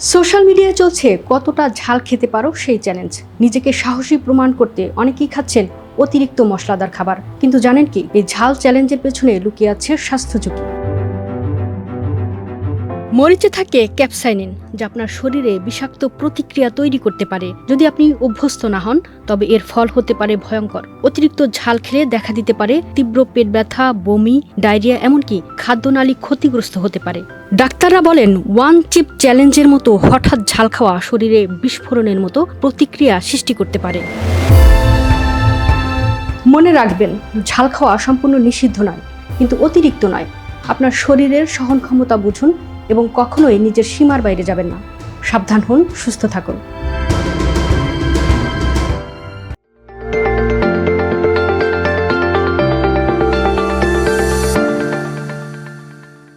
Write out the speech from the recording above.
Social মিডিয়ায় চলছে কতটা ঝাল খেতে পারো সেই চ্যালেঞ্জ নিজেকে সাহসী প্রমাণ করতে অনেকেই খাচ্ছেন অতিরিক্ত মশলাদার খাবার। কিন্তু জানেন কি, এই ঝাল চ্যালেঞ্জের পেছনে লুকিয়ে আছে স্বাস্থ্য ঝুঁকি। মরিচে থাকে ক্যাপসাইনিন, যা আপনার শরীরে বিষাক্ত প্রতিক্রিয়া তৈরি করতে পারে। যদি আপনি অভ্যস্ত না হন, তবে এর ফল হতে পারে ভয়ঙ্কর। অতিরিক্ত ঝাল খেলে দেখা দিতে পারে তীব্র পেট ব্যথা, বমি, ডায়রিয়া, এমনকি খাদ্যনালী ক্ষতিগ্রস্ত হতে পারে। ডাক্তাররা বলেন, ওয়ান চিপ চ্যালেঞ্জের মতো হঠাৎ ঝাল খাওয়া শরীরে বিস্ফোরণের মতো প্রতিক্রিয়া সৃষ্টি করতে পারে। মনে রাখবেন, ঝাল খাওয়া সম্পূর্ণ নিষিদ্ধ নয়, কিন্তু অতিরিক্ত নয়। আপনার শরীরের সহন ক্ষমতা বুঝুন এবং কখনোই নিজের সীমার বাইরে যাবেন না। সাবধান হন সুস্থ থাকুন।